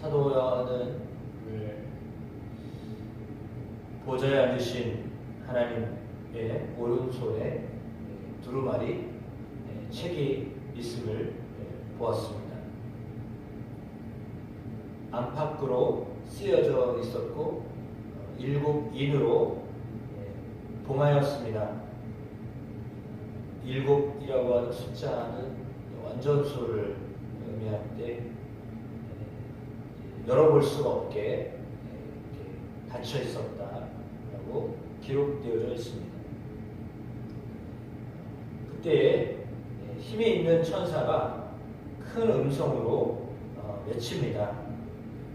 사도 요한은 보좌에 앉으신 하나님의 오른손에 두루마리 책이 있음을 보았습니다. 안팎으로 쓰여져 있었고 어, 일곱 인으로 봉하였습니다. 일곱이라고 하는 숫자는 완전수를 의미하는데 열어볼 수가 없게 닫혀 있었다라고 기록되어져 있습니다. 그때 힘이 있는 천사가 큰 음성으로 어, 외칩니다.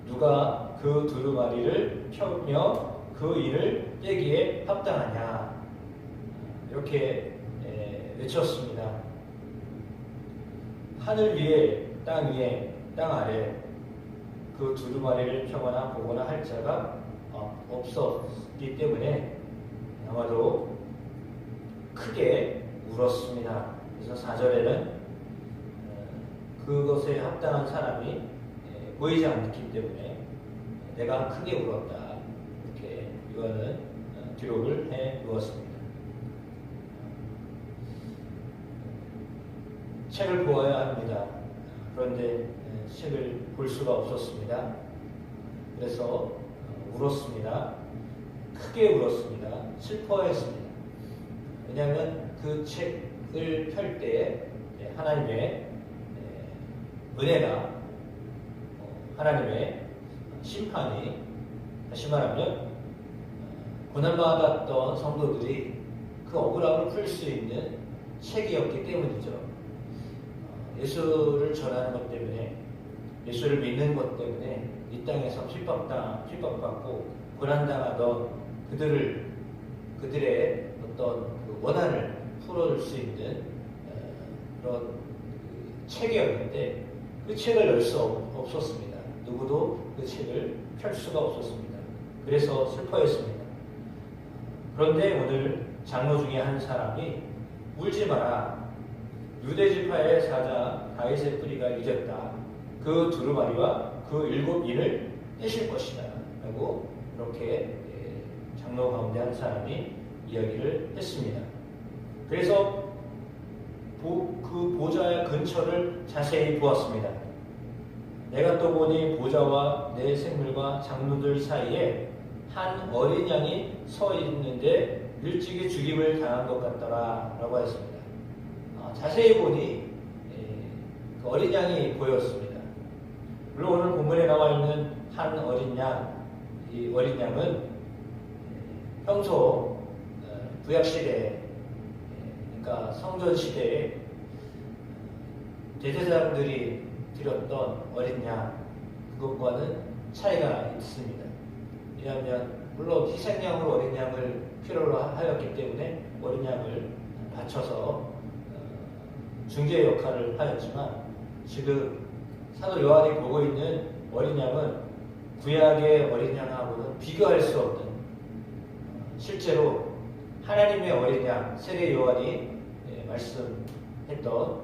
누가 그 두루마리를 펴며 그 일을 떼기에 합당하냐 이렇게 외쳤습니다. 하늘 위에 땅 위에 땅 아래 그 두루마리를 펴거나 보거나 할 자가 어, 없었기 때문에 아마도 크게 울었습니다. 그래서 4절에는 어, 그것에 합당한 사람이 보이지 않기 때문에 내가 크게 울었다. 이렇게 요한은 어, 기록을 해 두었습니다. 책을 보아야 합니다. 그런데 책을 볼 수가 없었습니다. 그래서 어, 울었습니다. 크게 울었습니다. 슬퍼했습니다. 왜냐하면 그 책을 펼 때 하나님의 은혜가 어, 하나님의 심판이 다시 말하면 어, 고난받았던 성도들이 그 억울함을 풀 수 있는 책이었기 때문이죠. 예수를 전하는 것 때문에 예수를 믿는 것 때문에 이 땅에서 핍박당, 핍박받고 고난당하던 그들을 그들의 어떤 그 원한을 풀어줄 수 있는 그런 그 책이었는데 그 책을 열 수 없었습니다. 누구도 그 책을 펼 수가 없었습니다. 그래서 슬퍼했습니다. 그런데 오늘 장로 중에 한 사람이 울지 마라. 유대 지파의 사자 다윗의 뿌리가 이겼다. 그 두루마리와 그 일곱 인을 떼실 것이다. 라고 이렇게 예, 장로 가운데 한 사람이 이야기를 했습니다. 그래서 그 보좌의 근처를 자세히 보았습니다. 내가 또 보니 보좌와 내 생물과 장로들 사이에 한 어린 양이 서 있는데 일찍이 죽임을 당한 것 같더라 라고 했습니다. 자세히 보니 예, 그 어린 양이 보였습니다. 물론 오늘 본문에 나와 있는 한 어린 양, 이 어린 양은 예, 평소 어, 구약 시대, 예, 그러니까 성전 시대에 대제사장들이 드렸던 어린 양 그것과는 차이가 있습니다. 왜냐하면 물론 희생양으로 어린 양을 필요로 하였기 때문에 어린 양을 바쳐서 중재 역할을 하였지만 지금 사도 요한이 보고 있는 어린 양은 구약의 어린 양하고는 비교할 수 없는 실제로 하나님의 어린 양 세례 요한이 예, 말씀했던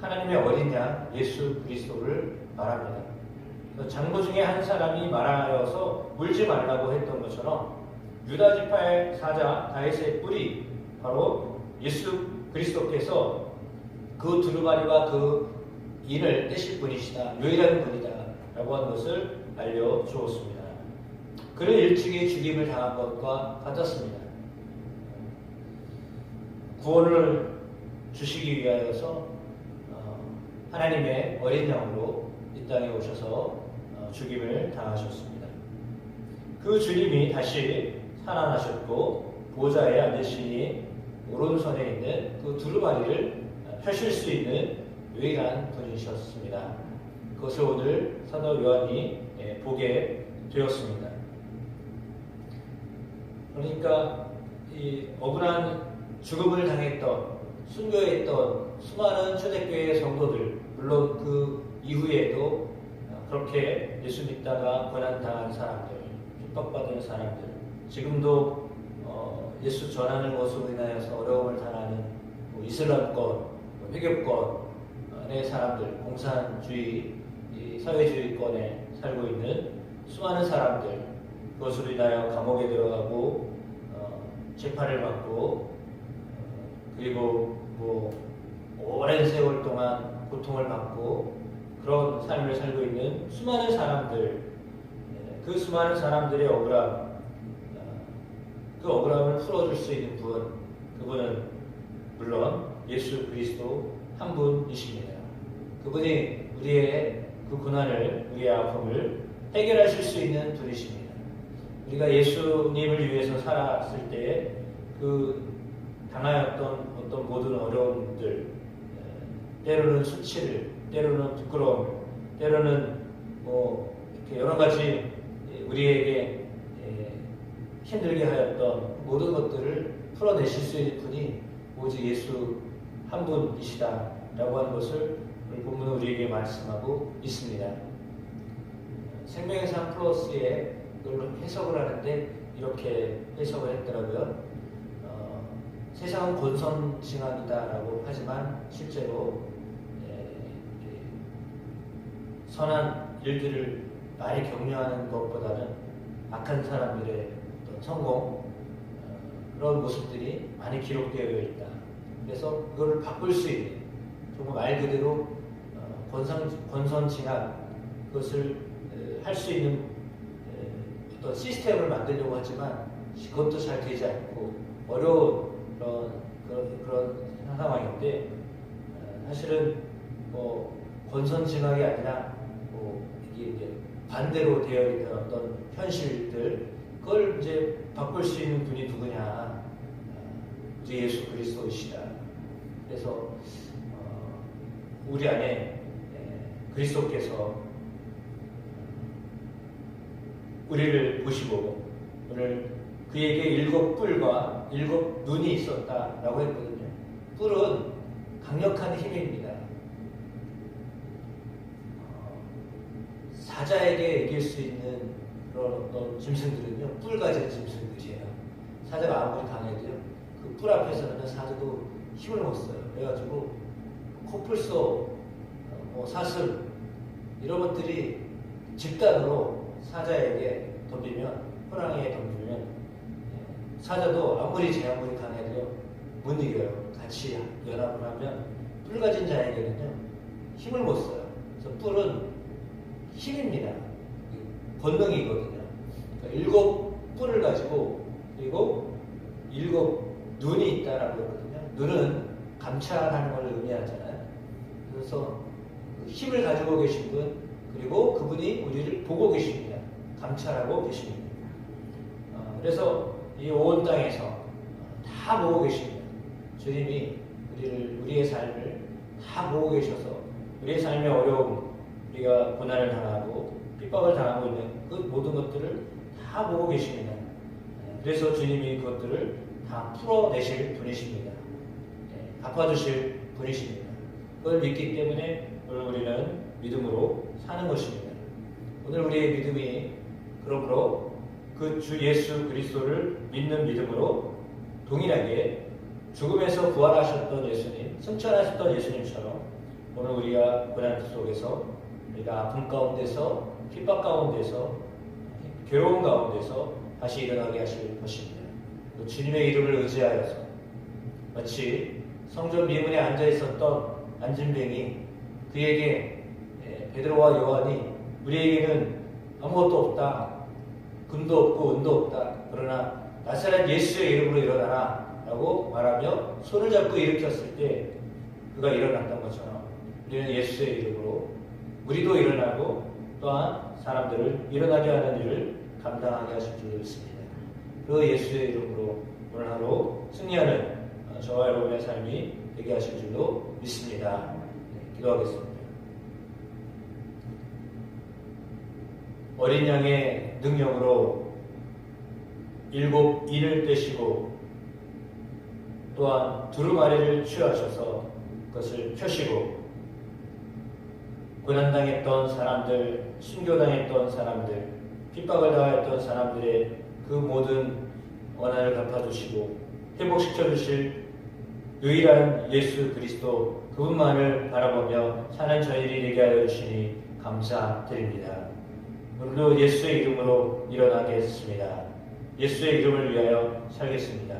하나님의 어린 양 예수 그리스도를 말합니다. 장로 중에 한 사람이 말하여서 울지 말라고 했던 것처럼 유다 지파의 사자 다윗의 뿌리 바로 예수 그리스도께서 그 두루마리와 그 인을 떼실 분이시다. 유일한 분이다. 라고 하는 것을 알려주었습니다. 그는 일찍이 죽임을 당한 것과 같았습니다. 구원을 주시기 위하여서 어, 하나님의 어린 양으로 이 땅에 오셔서 어, 죽임을 당하셨습니다. 그 주님이 다시 살아나셨고 보좌에 앉으시니 오른손에 있는 그 두루마리를 펴실 수 있는 유일한 분이셨습니다. 그것을 오늘 사도 요한이 예, 보게 되었습니다. 그러니까 이 억울한 죽음을 당했던 순교했던 수많은 초대교회 성도들 물론 그 이후에도 그렇게 예수 믿다가 고난당한 사람들 핍박받은 사람들 지금도 어, 예수 전하는 것으로 인하여서 어려움을 당하는 뭐 이슬람권 회교권 의 사람들, 공산주의, 사회주의권의 살고 있는 수많은 사람들 그것으로 인하여 감옥에 들어가고 어, 재판을 받고 어, 그리고 뭐 오랜 세월 동안 고통을 받고 그런 삶을 살고 있는 수많은 사람들 예, 그 수많은 사람들의 억울함 어, 그 억울함을 풀어줄 수 있는 분 그분은 물론 예수 그리스도 한 분이십니다. 그분이 우리의 그 고난을 우리의 아픔을 해결하실 수 있는 분이십니다. 우리가 예수님을 위해서 살았을 때 그 당하였던 어떤 모든 어려움들 에, 때로는 수치를 때로는 부끄러움 때로는 뭐 이렇게 여러 가지 우리에게 에, 힘들게 하였던 모든 것들을 풀어내실 수 있는 분이 오직 예수 한 분이시다라고 하는 것을 본문은 우리에게 말씀하고 있습니다. 생명의 삶 플러스의 그걸 해석을 하는데 이렇게 해석을 했더라고요. 어, 세상은 권선징악이다라고 하지만 실제로 예, 예, 선한 일들을 많이 격려하는 것보다는 악한 사람들의 성공 어, 그런 모습들이 많이 기록되어 있다. 그래서 그거를 바꿀 수 있는 정말 말 그대로 어, 권선 권선징악 그것을 할 수 있는 에, 어떤 시스템을 만들려고 하지만 그것도 잘 되지 않고 어려운 그런 그런, 그런 상황인데 어, 사실은 뭐 권선징악이 아니라 뭐 이게 이제 반대로 되어 있는 어떤 현실들 그걸 이제 바꿀 수 있는 분이 누구냐 어, 우리 예수 그리스도이시다. 그래서 어, 우리 안에 에, 그리스도께서 우리를 보시고 오늘 그에게 일곱 뿔과 일곱 눈이 있었다라고 했거든요. 뿔은 강력한 힘입니다. 어, 사자에게 이길 수 있는 그런 어떤 짐승들은요, 뿔 가진 짐승들이에요. 사자가 아무리 강해도요, 그 뿔 앞에서는 사자도 힘을 못 써요. 그래가지고 코뿔소, 어, 뭐 사슴 이런 것들이 집단으로 사자에게 덤비면 호랑이에 덤비면 예, 사자도 아무리 제 아무리 강해도요 못 이겨요. 같이 연합을 하면 뿔 가진 자에게는요 힘을 못 써요. 그래서 뿔은 힘입니다. 권능이거든요. 그러니까 일곱 뿔을 가지고 그리고 일곱 눈이 있다라고 했거든요. 눈은 감찰하는 걸 의미하잖아요. 그래서 그 힘을 가지고 계신 분 그리고 그분이 우리를 보고 계십니다. 감찰하고 계십니다. 어, 그래서 이 온 땅에서 다 보고 계십니다. 주님이 우리를 우리의 삶을 다 보고 계셔서 우리의 삶의 어려움, 우리가 고난을 당하고 핍박을 당하고 있는 그 모든 것들을 다 보고 계십니다. 그래서 주님이 그것들을 다 풀어내실 분이십니다. 네, 갚아주실 분이십니다. 그걸 믿기 때문에 오늘 우리는 믿음으로 사는 것입니다. 오늘 우리의 믿음이 그러므로 그 주 예수 그리스도를 믿는 믿음으로 동일하게 죽음에서 부활하셨던 예수님, 승천하셨던 예수님처럼 오늘 우리가 고난 속에서 우리가 아픔 가운데서 핍박 가운데서 괴로운 가운데서 다시 일어나게 하실 것입니다. 또 주님의 이름을 의지하여서 마치 성전 미문에 앉아 있었던 안진뱅이 그에게 베드로와 요한이 우리에게는 아무것도 없다. 금도 없고 은도 없다. 그러나 나사렛 예수의 이름으로 일어나라. 라고 말하며 손을 잡고 일으켰을 때 그가 일어났던 것처럼 우리는 예수의 이름으로 우리도 일어나고 또한 사람들을 일어나게 하는 일을 감당하게 하실 줄 믿습니다. 그 예수의 이름으로 오늘 하루 승리하는 저와 여러분의 삶이 되게 하실 줄로 믿습니다. 네, 기도하겠습니다. 어린 양의 능력으로 일곱 인을 떼시고 또한 두루마리를 취하셔서 그것을 펴시고 고난당했던 사람들, 순교당했던 사람들, 핍박을 당했던 사람들의 그 모든 원한을 갚아주시고 회복시켜 주실 유일한 예수 그리스도 그분만을 바라보며 사는 저희들이 되게 하여 주시니 감사드립니다. 오늘도 예수의 이름으로 일어나겠습니다. 예수의 이름을 위하여 살겠습니다.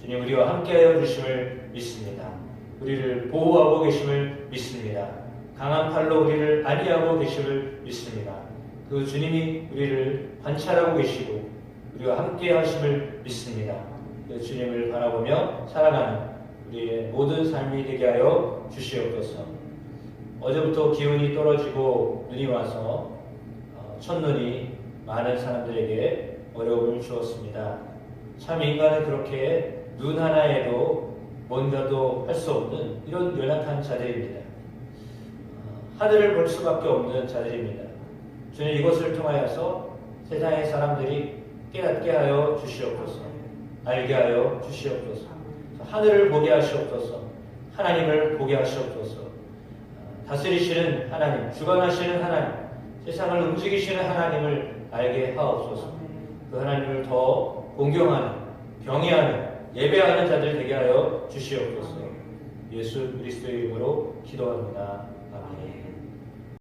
주님 우리와 함께하여 주심을 믿습니다. 우리를 보호하고 계심을 믿습니다. 강한 팔로 우리를 안위하고 계심을 믿습니다. 그 주님이 우리를 관찰하고 계시고 우리와 함께 하심을 믿습니다. 그 주님을 바라보며 살아가는 우리의 모든 삶이 되게 하여 주시옵소서. 어제부터 기운이 떨어지고 눈이 와서 어, 첫눈이 많은 사람들에게 어려움을 주었습니다. 참 인간은 그렇게 눈 하나에도 뭔가도 할 수 없는 이런 연약한 자들입니다. 어, 하늘을 볼 수밖에 없는 자들입니다. 주님 이것을 통하여서 세상의 사람들이 깨닫게 하여 주시옵소서. 알게 하여 주시옵소서. 하늘을 보게 하시옵소서. 하나님을 보게 하시옵소서. 어, 다스리시는 하나님, 주관하시는 하나님, 세상을 움직이시는 하나님을 알게 하옵소서. 그 하나님을 더 공경하는, 경외하는, 예배하는 자들 되게 하여 주시옵소서. 예수 그리스도의 이름으로 기도합니다.